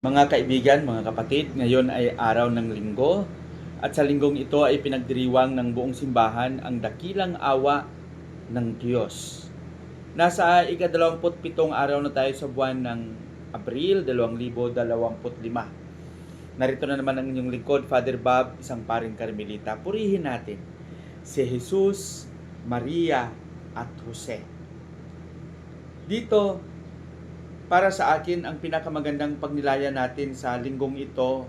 Mga kaibigan, mga kapatid, ngayon ay araw ng linggo at sa linggong ito ay pinagdiriwang ng buong simbahan ang dakilang awa ng Diyos. Nasa ikadalawamputpitong araw na tayo sa buwan ng Abril 2025. Narito na naman ang inyong lingkod, Father Bob, isang paring Carmelita. Purihin natin si Jesus, Maria at Jose. Dito, para sa akin, ang pinakamagandang pagnilaya natin sa linggong ito,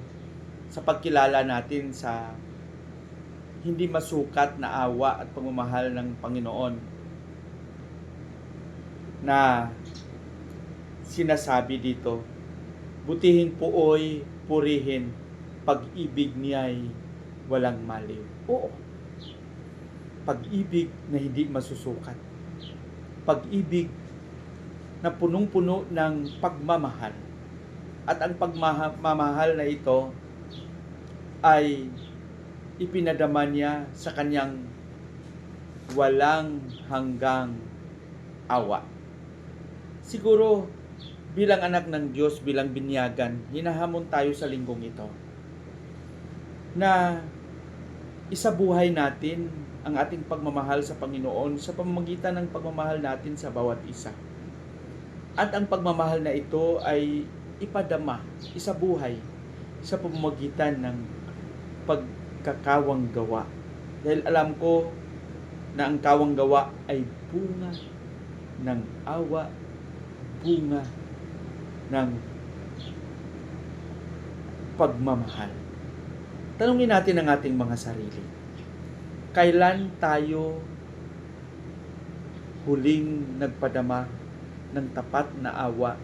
sa pagkilala natin sa hindi masukat na awa at pagmamahal ng Panginoon na sinasabi dito, butihin puoy, purihin, pag-ibig niya'y walang maliw. Oo. Pag-ibig na hindi masusukat. Pag-ibig na punong-puno ng pagmamahal. At ang pagmamahal na ito ay ipinadama niya sa kanyang walang hanggang awa. Siguro bilang anak ng Diyos, bilang binyagan, hinahamon tayo sa linggong ito na isabuhay natin ang ating pagmamahal sa Panginoon sa pamamagitan ng pagmamahal natin sa bawat isa. At ang pagmamahal na ito ay ipadama, isabuhay sa pamamagitan ng pagkakawang gawa. Dahil alam ko na ang kawang gawa ay bunga ng awa, bunga ng pagmamahal. Tanungin natin ang ating mga sarili. Kailan tayo huling nagpadama ng tapat na awa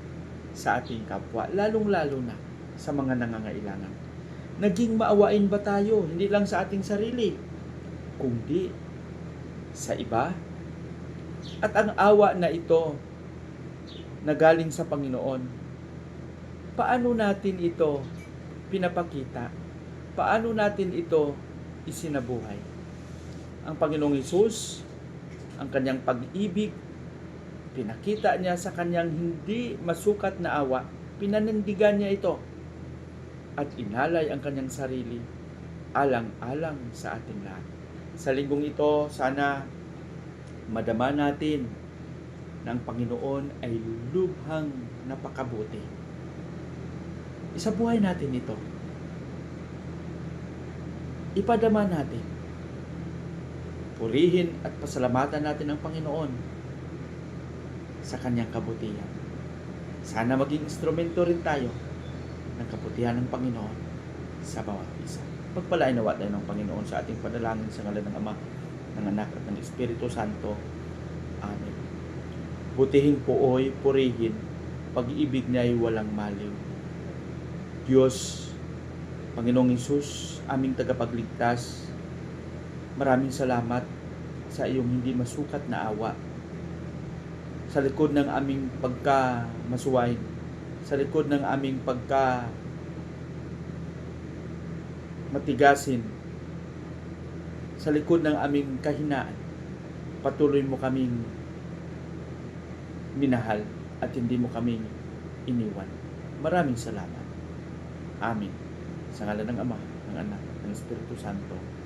sa ating kapwa, lalong-lalo na sa mga nangangailangan. Naging maawain ba tayo, hindi lang sa ating sarili, kundi sa iba? At ang awa na ito na galing sa Panginoon, paano natin ito pinapakita? Paano natin ito isinabuhay? Ang Panginoong Hesus, ang kanyang pag-ibig, pinakita niya sa kanyang hindi masukat na awa, pinanindigan niya ito at inalay ang kanyang sarili alang-alang sa ating lahat. Sa linggong ito, sana madama natin na ang Panginoon ay lubhang napakabuti. Isabuhay natin ito. Ipadama natin. Purihin at pasalamatan natin ang Panginoon sa kanyang kabutihan. Sana maging instrumento rin tayo ng kabutihan ng Panginoon sa bawat isa. Pagpalain nawa tayo ng Panginoon sa ating panalangin sa ngalan ng Ama, ng Anak at ng Espiritu Santo. Amen. Butihin puoy, purihin, pag-ibig niya ay walang maliw. Diyos, Panginoong Isus, aming tagapagligtas, maraming salamat sa iyong hindi masukat na awa sa likod ng aming pagka-masuwain, sa likod ng aming pagka matigasin, sa likod ng aming kahinaan, patuloy mo kaming minahal at hindi mo kaming iniwan. Maraming salamat. Amin. Sa ngalan ng Ama, ng Anak, ng Espiritu Santo.